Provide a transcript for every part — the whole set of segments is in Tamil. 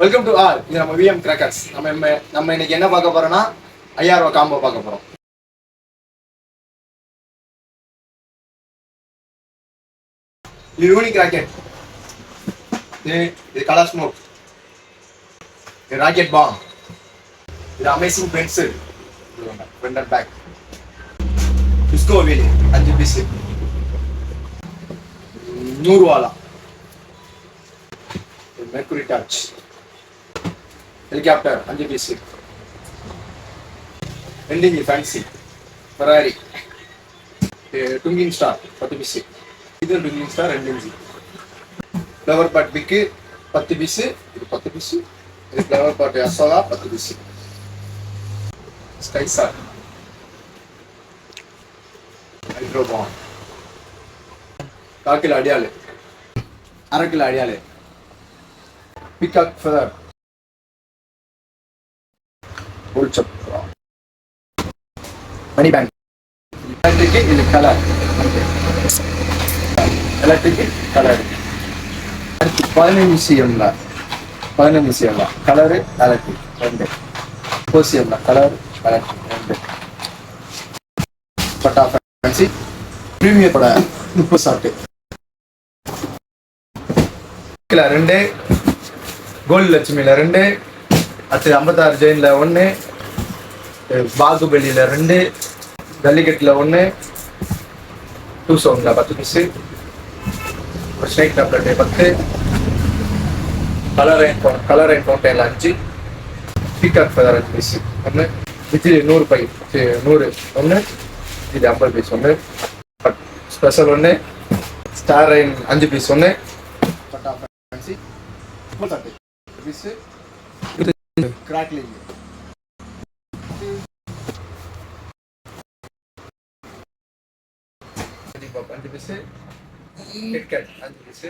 வெல்கம் டு ஆர் இது நம்ம விஎம் கிராக்கர்ஸ் நம்ம நம்ம- நம்ம இன்னைக்கு என்ன பார்க்க போறோம்னா ஐயாயிரம் ரூபாய் காம்போ பார்க்க போறோம் இது யூனிக் ராக்கெட் இது இது கலர் ஸ்மோக் இது ராக்கெட் பாம் இது amazing pencil bender pack disco wheel அஞ்சு பீஸ் நூறுவாலா மெர்குரி டார்ச் ஹெலிகாப்டர் அஞ்சு பீஸ் ரெண்டிஞ்சி ஃபேன்சி ஃபெராரி டுங்கிங் ஸ்டார் பத்து பீஸு இது டுங்கிங் ஸ்டார் ரெண்டு இஞ்சி ஃப்ளவர் பாட் பிக்கு பத்து பீஸு இது பத்து பீஸு இது ஃப்ளவர் பாட் அசோலா பத்து பீஸு ஸ்கை ஸ்டார் ஹைட்ரோபான் கால் கிலோ அடியாளு. அரை கிலோ அடியாளு. பிகாக் ஃபெதர் புல்சப் மணி பேங்க் எலக்ட்ரிக் இது கலர் எலக்ட்ரிக் கலர் பதினஞ்சு சிஎம்ல பதினஞ்சு சிஎம்ல கலரு எலக்ட்ரிக் ரெண்டு. ஃபோர் தான் கலர் எலக்ட்ரிக் ரெண்டு. பட்டா ஃபேன்சி ப்ரீமியத்தோட முப்பது சாட்டு. ரெண்டு. கோல்டு லட்சுமியில் ரெண்டு. அடுத்து ஐம்பத்தாறு ஜெயினில் ஒன்று பாகுபலியில ரெண்டு ஜல்லிக்கட்டில் ஒன்று டூ சவுண்டில் பத்து பீஸு ஒரு ஸ்னேக் டேப்லெட்டு பத்து. கலர் அண்ட் கலர் அண்ட் ஃபவுண்டைனில் அஞ்சு. பீகாக் ஃபெதர் அஞ்சு பீஸ் ஒன்று விஜய் நூறு பை நூறு ஒன்று இது ஐம்பது பீஸ் ஒன்று ஸ்பெஷல் ஒன்று ஸ்டார் ரைன் அஞ்சு பீஸ் ஒன்று பட்டா ஃபேன்சி பீஸு கிராக்லிங் லாலிபாப் அஞ்சு பீஸு கிட்கேட் அஞ்சு பீஸு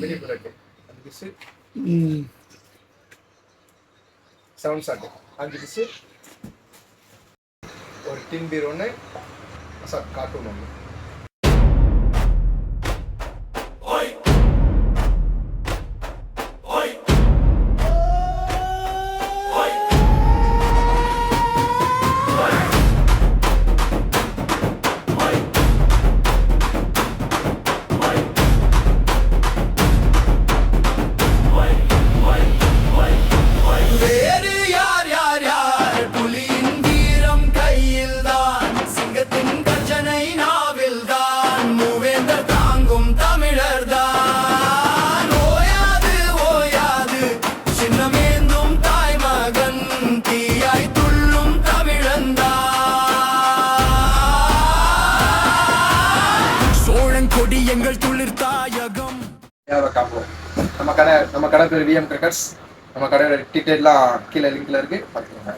மினி புரட்டு அஞ்சு பீஸு செவன் சாட்டு அஞ்சு பீஸு ஒரு டின் பீர் ஒன்று சார் கார்ட்டூன் ஒன்று தீயாய் துள்ளும் சோழன் கொடி எங்கள் துளிர் தாயகம். நம்ம கடை நம்ம கடை பேர் விஎம் கிரிக்கெட்ஸ் நம்ம கடையோட டீட்டெயிலாம் கீழே லிங்க்ல இருக்கு. பார்த்துக்கோங்க.